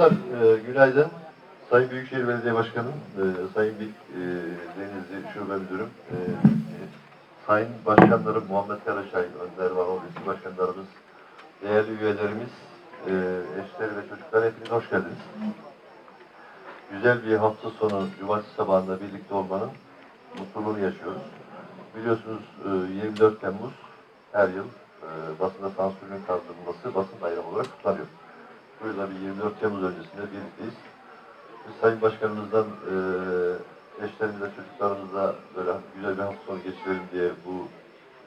Arkadaşlar e, günaydın. Sayın Büyükşehir Belediye Başkanım, e, Sayın Bik e, Denizli Şube Müdürüm, e, Sayın Başkanlarım Muhammed Karaçay, Önder Varol, eski başkanlarımız, değerli üyelerimiz, e, eşleri ve çocuklar hepiniz hoş geldiniz. Güzel bir hafta sonu, cumartesi sabahında birlikte olmanın mutluluğunu yaşıyoruz. Biliyorsunuz e, 24 Temmuz her yıl e, basında sansürün kaldırılması basın bayramı olarak kutlanıyor. Yılda bir 24 Temmuz öncesinde birlikteyiz. Biz Sayın Başkanımızdan e, eşlerimizle, çocuklarımızla böyle güzel bir hafta sonu geçirelim diye bu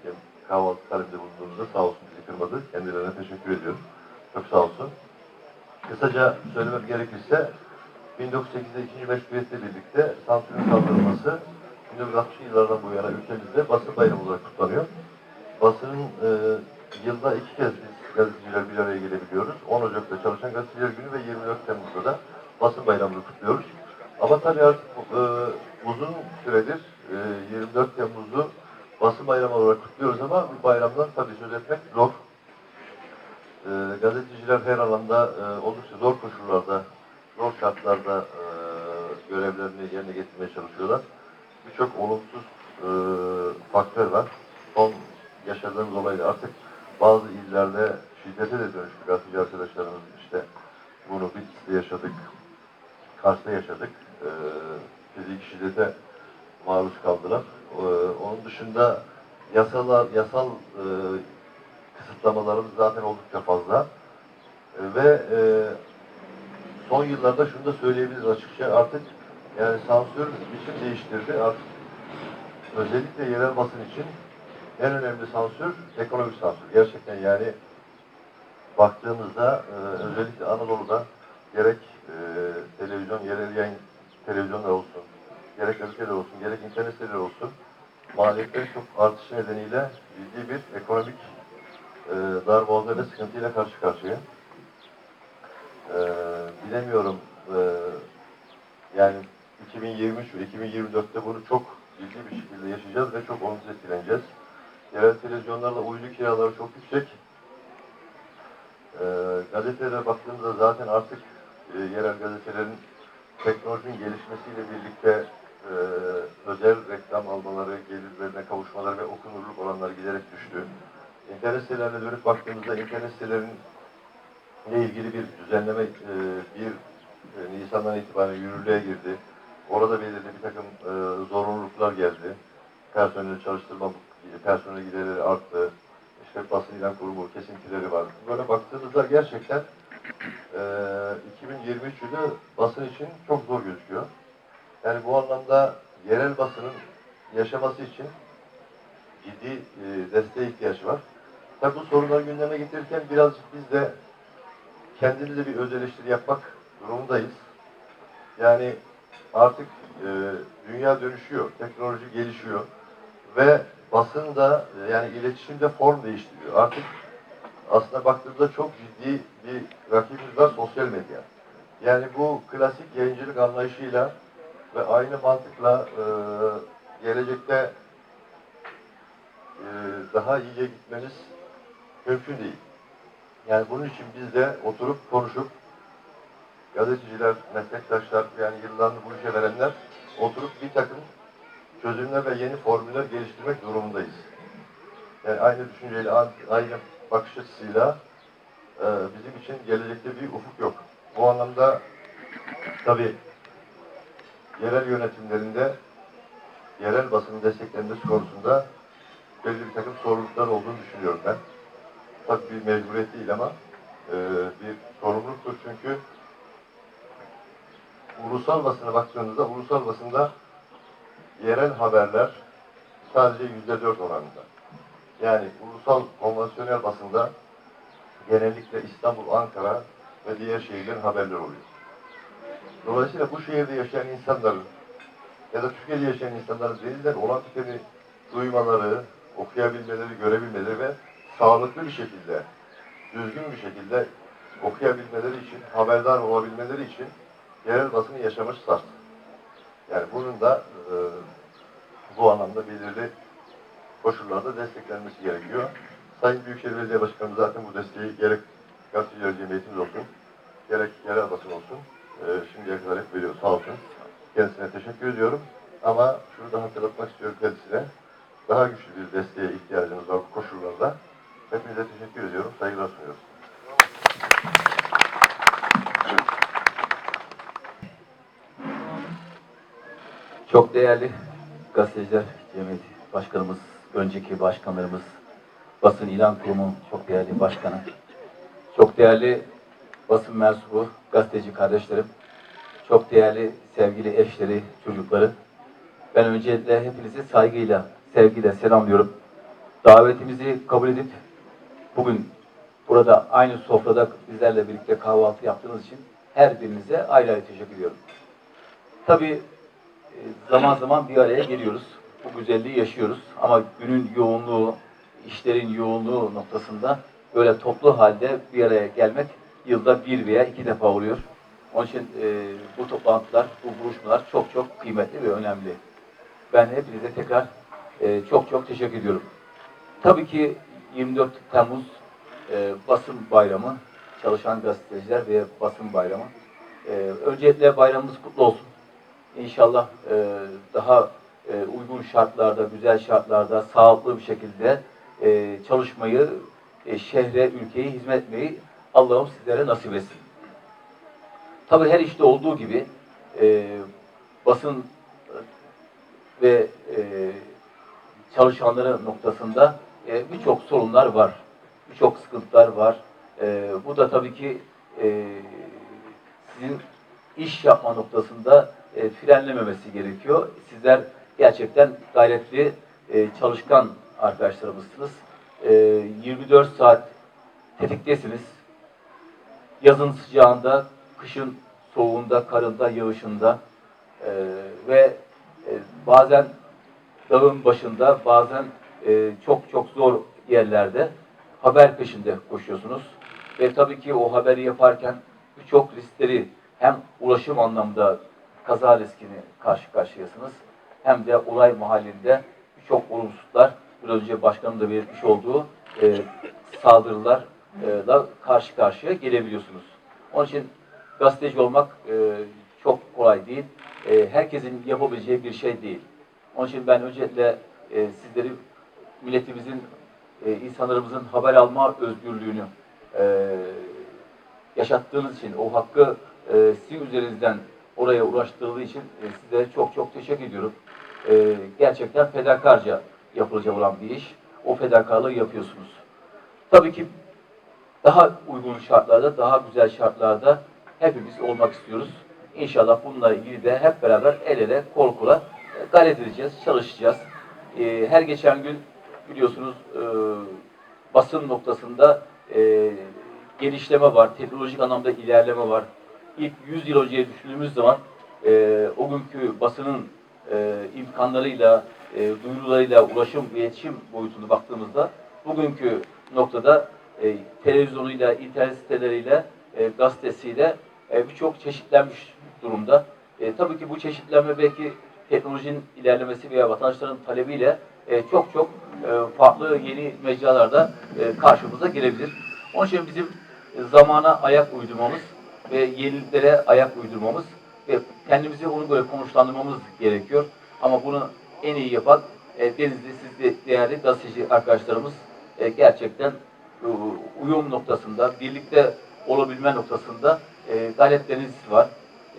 e, kahvaltı talebinde bulunduğumuzda sağ olsun bizi kırmadı. Kendilerine teşekkür ediyorum. Çok sağ olsun. Kısaca söylemek gerekirse 1908'de ikinci meşruiyetle birlikte sansürün kaldırılması 1960'lı yıllardan bu yana ülkemizde basın bayramı olarak kutlanıyor. Basının e, yılda iki kez biz gazeteciler bir araya gelebiliyoruz. 10 Ocak'ta Çalışan Gazeteciler Günü ve 24 Temmuz'da da basın bayramını kutluyoruz. Ama tabii artık e, uzun süredir e, 24 Temmuz'u basın bayramı olarak kutluyoruz ama bu bayramdan tabii söz etmek zor. E, gazeteciler her alanda e, oldukça zor koşullarda, zor şartlarda e, görevlerini yerine getirmeye çalışıyorlar. Birçok olumsuz e, faktör var. Son yaşadığımız olayda artık bazı illerde şiddete de dönüştü gazeteci arkadaşlarımız işte bunu Bitlis'te yaşadık, Kars'ta yaşadık. E, fizik şiddete maruz kaldılar. E, onun dışında yasalar, yasal e, kısıtlamalarımız zaten oldukça fazla. E, ve e, son yıllarda şunu da söyleyebiliriz açıkça artık yani sansür biçim değiştirdi. Artık özellikle yerel basın için en önemli sansür ekonomik sansür. Gerçekten yani baktığımızda e, özellikle Anadolu'da gerek e, televizyon, yerel yayın televizyonlar olsun, gerek gazeteler olsun, gerek internet siteleri olsun maliyetlerin çok artışı nedeniyle ciddi bir ekonomik e, darboğazda ve sıkıntıyla karşı karşıya. E, bilemiyorum e, yani 2023 ve 2024'te bunu çok ciddi bir şekilde yaşayacağız ve çok olumsuz etkileneceğiz. Yerel televizyonlarla uydu kiraları çok yüksek. E, gazetelere baktığımızda zaten artık e, yerel gazetelerin teknolojinin gelişmesiyle birlikte e, özel reklam almaları, gelirlerine kavuşmaları ve okunurluk oranları giderek düştü. İnternet sitelerine dönüp baktığımızda internet sitelerinin ilgili bir düzenleme e, bir e, Nisan'dan itibaren yürürlüğe girdi. Orada belirli bir takım e, zorunluluklar geldi. Personel çalıştırma, personel giderleri arttı. İşte basın ilan kurumu kesintileri var. Böyle baktığımızda gerçekten e, 2023 yılı basın için çok zor gözüküyor. Yani bu anlamda yerel basının yaşaması için ciddi e, desteğe ihtiyaç var. Tabi bu sorunları gündeme getirirken birazcık biz de kendimize bir öz eleştiri yapmak durumundayız. Yani artık e, dünya dönüşüyor, teknoloji gelişiyor ve basın da yani iletişimde form değiştiriyor. Artık aslında baktığımızda çok ciddi bir rakibimiz var sosyal medya. Yani bu klasik yayıncılık anlayışıyla ve aynı mantıkla e, gelecekte e, daha iyiye gitmeniz mümkün değil. Yani bunun için biz de oturup konuşup gazeteciler, meslektaşlar yani yıllarını bu işe verenler oturup bir takım çözümler ve yeni formüller geliştirmek durumundayız. Yani aynı düşünceyle, aynı bakış açısıyla e, bizim için gelecekte bir ufuk yok. Bu anlamda tabii yerel yönetimlerinde yerel basının desteklenmesi konusunda belli bir takım sorumluluklar olduğunu düşünüyorum ben. Tabii bir mecburiyet değil ama e, bir sorumluluktur çünkü ulusal basına baktığınızda ulusal basında yerel haberler sadece yüzde dört oranında. Yani ulusal konvansiyonel basında genellikle İstanbul, Ankara ve diğer şehirlerin haberleri oluyor. Dolayısıyla bu şehirde yaşayan insanların ya da Türkiye'de yaşayan insanların denizden olan biteni duymaları, okuyabilmeleri, görebilmeleri ve sağlıklı bir şekilde, düzgün bir şekilde okuyabilmeleri için, haberdar olabilmeleri için yerel basını yaşaması şart. Yani bunun da e, bu anlamda belirli koşullarda desteklenmesi gerekiyor. Sayın Büyükşehir Belediye Başkanı zaten bu desteği gerek gazeteciler cemiyetimiz olsun, gerek yerel basın olsun, e, şimdiye kadar hep veriyor sağ olsun. Kendisine teşekkür ediyorum. Ama şunu da hatırlatmak istiyorum kendisine. Daha güçlü bir desteğe ihtiyacımız var bu koşullarda. Hepinize teşekkür ediyorum. Saygılar sunuyorum. Çok değerli gazeteciler cemiyeti başkanımız, önceki başkanlarımız, basın ilan kurumu çok değerli başkanı, çok değerli basın mensubu, gazeteci kardeşlerim, çok değerli sevgili eşleri, çocukları. Ben öncelikle hepinizi saygıyla, sevgiyle selamlıyorum. Davetimizi kabul edip bugün burada aynı sofrada bizlerle birlikte kahvaltı yaptığınız için her birinize ayrı ayrı teşekkür ediyorum. Tabii zaman zaman bir araya geliyoruz. Bu güzelliği yaşıyoruz. Ama günün yoğunluğu, işlerin yoğunluğu noktasında böyle toplu halde bir araya gelmek yılda bir veya iki defa oluyor. Onun için e, bu toplantılar, bu buluşmalar çok çok kıymetli ve önemli. Ben hepinize tekrar e, çok çok teşekkür ediyorum. Tabii ki 24 Temmuz e, basın bayramı, çalışan gazeteciler ve basın bayramı. E, öncelikle bayramımız kutlu olsun. İnşallah e, daha e, uygun şartlarda, güzel şartlarda, sağlıklı bir şekilde e, çalışmayı, e, şehre, ülkeye hizmet etmeyi Allah'ım sizlere nasip etsin. Tabii her işte olduğu gibi e, basın ve e, çalışanları noktasında e, birçok sorunlar var, birçok sıkıntılar var. E, bu da tabii ki e, sizin iş yapma noktasında e, frenlememesi gerekiyor. Sizler gerçekten gayretli, e, çalışkan arkadaşlarımızsınız. E, 24 saat tetiktesiniz. Yazın sıcağında, kışın soğuğunda, karında, yağışında e, ve e, bazen dağın başında, bazen e, çok çok zor yerlerde haber peşinde koşuyorsunuz. Ve tabii ki o haberi yaparken birçok riskleri hem ulaşım anlamda kaza riskini karşı karşıyasınız hem de olay mahallinde birçok olumsuzluklar biraz önce başkanın da belirtmiş olduğu e, saldırılarla karşı karşıya gelebiliyorsunuz. Onun için gazeteci olmak e, çok kolay değil. E, herkesin yapabileceği bir şey değil. Onun için ben öncelikle e, sizleri milletimizin, e, insanlarımızın haber alma özgürlüğünü e, yaşattığınız için, o hakkı e, sizin üzerinizden oraya ulaştırıldığı için e, size çok çok teşekkür ediyorum. E, gerçekten fedakarca yapılacak olan bir iş. O fedakarlığı yapıyorsunuz. Tabii ki daha uygun şartlarda, daha güzel şartlarda hepimiz olmak istiyoruz. İnşallah bununla ilgili de hep beraber el ele, kol kola e, gayret edeceğiz, çalışacağız. E, her geçen gün biliyorsunuz e, basın noktasında e, genişleme var, teknolojik anlamda ilerleme var. İlk 100 yıl önceye düşündüğümüz zaman e, o günkü basının e, imkanlarıyla, e, duyurularıyla, ulaşım iletişim boyutunu baktığımızda bugünkü noktada e, televizyonuyla, internet siteleriyle, e, gazetesiyle e, birçok çeşitlenmiş durumda. E, tabii ki bu çeşitlenme belki teknolojinin ilerlemesi veya vatandaşların talebiyle e, çok çok e, farklı yeni mecralarda e, karşımıza gelebilir. Onun için bizim e, zamana ayak uydurmamız ve yeniliklere ayak uydurmamız ve kendimizi onu böyle konuşlandırmamız gerekiyor. Ama bunu en iyi yapan e, Denizli, siz de değerli gazeteci arkadaşlarımız e, gerçekten e, uyum noktasında, birlikte olabilme noktasında e, gayretleriniz var.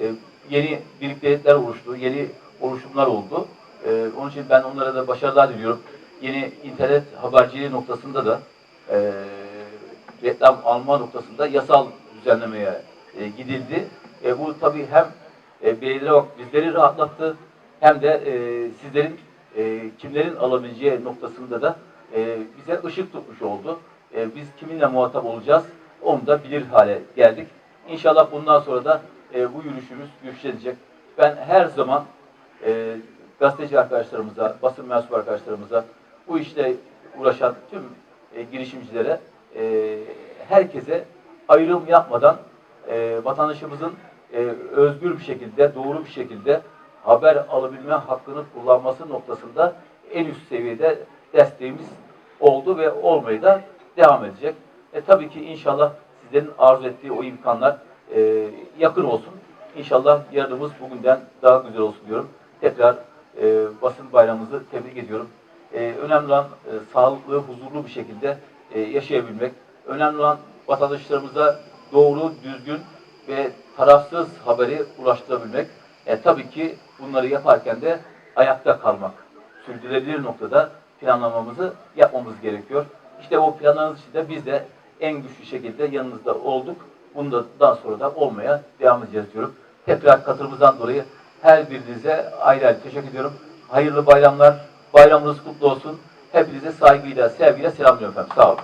E, yeni birliktelikler oluştu, yeni oluşumlar oldu. E, onun için ben onlara da başarılar diliyorum. Yeni internet haberciliği noktasında da e, reklam alma noktasında yasal düzenlemeye e, gidildi. E, bu tabii hem e, belediye bizleri rahatlattı hem de e, sizlerin e, kimlerin alabileceği noktasında da e, bize ışık tutmuş oldu. E, biz kiminle muhatap olacağız onu da bilir hale geldik. İnşallah bundan sonra da e, bu yürüyüşümüz güçlenecek. Ben her zaman e, gazeteci arkadaşlarımıza, basın mensubu arkadaşlarımıza, bu işle uğraşan tüm e, girişimcilere, e, herkese ayrım yapmadan e, vatandaşımızın e, özgür bir şekilde, doğru bir şekilde haber alabilme hakkını kullanması noktasında en üst seviyede desteğimiz oldu ve olmaya da devam edecek. E, tabii ki inşallah sizlerin arzu ettiği o imkanlar e, yakın olsun. İnşallah yarınımız bugünden daha güzel olsun diyorum. Tekrar e, basın bayramımızı tebrik ediyorum. E, önemli olan e, sağlıklı, huzurlu bir şekilde e, yaşayabilmek. Önemli olan vatandaşlarımıza doğru, düzgün ve tarafsız haberi ulaştırabilmek. E, tabii ki bunları yaparken de ayakta kalmak. Sürdürülebilir noktada planlamamızı yapmamız gerekiyor. İşte o planlarımız içinde biz de en güçlü şekilde yanınızda olduk. Bundan sonra da olmaya devam edeceğiz diyorum. Tekrar katılımınızdan dolayı her birinize ayrı ayrı teşekkür ediyorum. Hayırlı bayramlar. Bayramınız kutlu olsun. Hepinize saygıyla, sevgiyle selamlıyorum efendim. Sağ olun.